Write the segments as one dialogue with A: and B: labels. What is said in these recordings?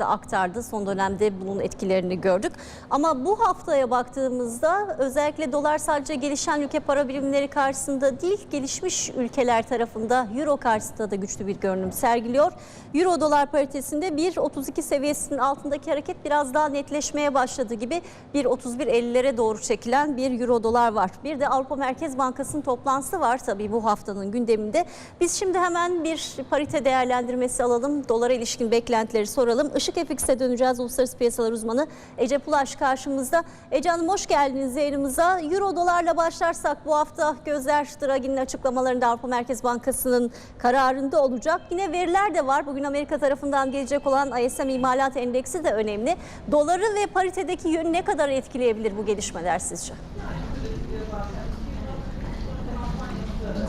A: aktardı. Son dönemde bunun etkilerini gördük. Ama bu haftaya baktığımızda özellikle dolar sadece gelişen ülke para birimleri karşısında değil, gelişmiş ülkeler tarafında euro karşısında da güçlü bir görünüm sergiliyor. Euro dolar paritesinde 1.32 seviyesinin altındaki hareket biraz daha netleşmeye başladı gibi 1.31.50'lere doğru çekilen bir euro dolar var. Bir de Avrupa Merkez Bankası'nın toplantısı var tabii bu haftanın gündeminde. Biz şimdi hemen bir parite değerlendirmesi alalım. Dolara ilişkin beklentileri soralım. Işık FX'e döneceğiz. Uluslararası piyasalar uzmanı Ece Pulaş karşımızda. Ece Hanım hoş geldiniz yayınımıza. Euro dolarla başlarsak bu hafta gözler Draghi'nin açıklamalarında Avrupa Merkez Bankası'nın kararında olacak. Yine veriler de var. Bugün Amerika tarafından gelecek olan ISM İmalat Endeksi de önemli. Doları ve paritedeki yönü ne kadar etkileyebilir bu gelişmeler sizce?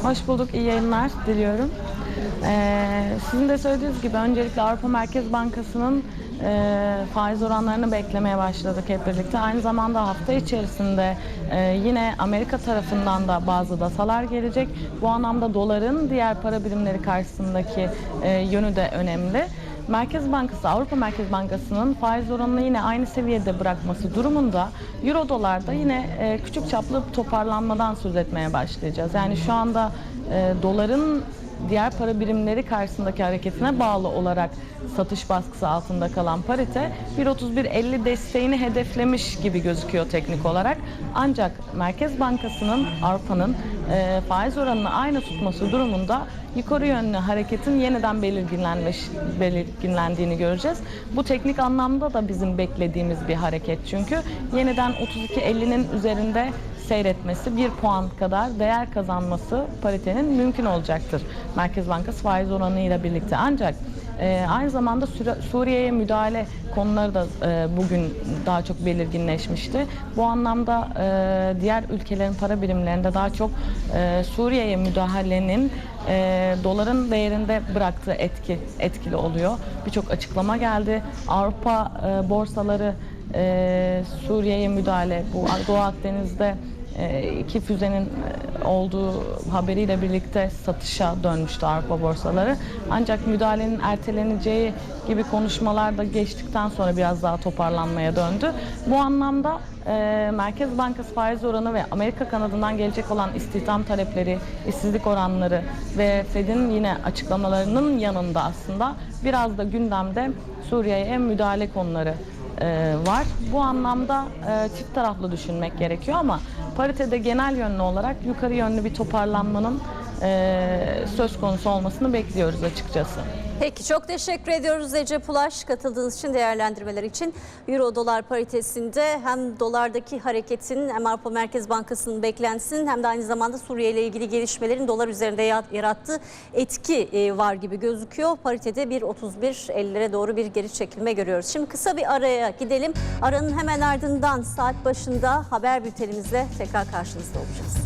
B: Hoş bulduk, iyi yayınlar diliyorum. Ee, sizin de söylediğiniz gibi öncelikle Avrupa Merkez Bankası'nın e, faiz oranlarını beklemeye başladık hep birlikte. Aynı zamanda hafta içerisinde e, yine Amerika tarafından da bazı datalar gelecek. Bu anlamda doların diğer para birimleri karşısındaki e, yönü de önemli. Merkez Bankası, Avrupa Merkez Bankası'nın faiz oranını yine aynı seviyede bırakması durumunda Euro dolarda yine e, küçük çaplı toparlanmadan söz etmeye başlayacağız. Yani şu anda e, doların diğer para birimleri karşısındaki hareketine bağlı olarak satış baskısı altında kalan parite 1.31.50 desteğini hedeflemiş gibi gözüküyor teknik olarak. Ancak Merkez Bankası'nın Avrupa'nın e, faiz oranını aynı tutması durumunda yukarı yönlü hareketin yeniden belirginlenmiş belirginlendiğini göreceğiz. Bu teknik anlamda da bizim beklediğimiz bir hareket çünkü yeniden 32.50'nin üzerinde seyretmesi, bir puan kadar değer kazanması paritenin mümkün olacaktır. Merkez Bankası faiz oranıyla birlikte ancak e, aynı zamanda Suriye'ye müdahale konuları da e, bugün daha çok belirginleşmişti. Bu anlamda e, diğer ülkelerin para birimlerinde daha çok e, Suriye'ye müdahalenin e, doların değerinde bıraktığı etki etkili oluyor. Birçok açıklama geldi. Avrupa e, borsaları e, Suriye'ye müdahale, bu Doğu Akdeniz'de iki füzenin e, olduğu haberiyle birlikte satışa dönmüştü Avrupa borsaları. Ancak müdahalenin erteleneceği gibi konuşmalar da geçtikten sonra biraz daha toparlanmaya döndü. Bu anlamda e, Merkez Bankası faiz oranı ve Amerika kanadından gelecek olan istihdam talepleri, işsizlik oranları ve Fed'in yine açıklamalarının yanında aslında biraz da gündemde Suriye'ye müdahale konuları e, var. Bu anlamda e, çift taraflı düşünmek gerekiyor ama paritede genel yönlü olarak yukarı yönlü bir toparlanmanın söz konusu olmasını bekliyoruz açıkçası.
A: Peki çok teşekkür ediyoruz Ece Pulaş katıldığınız için değerlendirmeler için. Euro dolar paritesinde hem dolardaki hareketin hem Avrupa Merkez Bankası'nın beklentisinin hem de aynı zamanda Suriye ile ilgili gelişmelerin dolar üzerinde ya- yarattığı etki e, var gibi gözüküyor. Paritede 1.31.50'lere doğru bir geri çekilme görüyoruz. Şimdi kısa bir araya gidelim. Aranın hemen ardından saat başında haber bültenimizle tekrar karşınızda olacağız.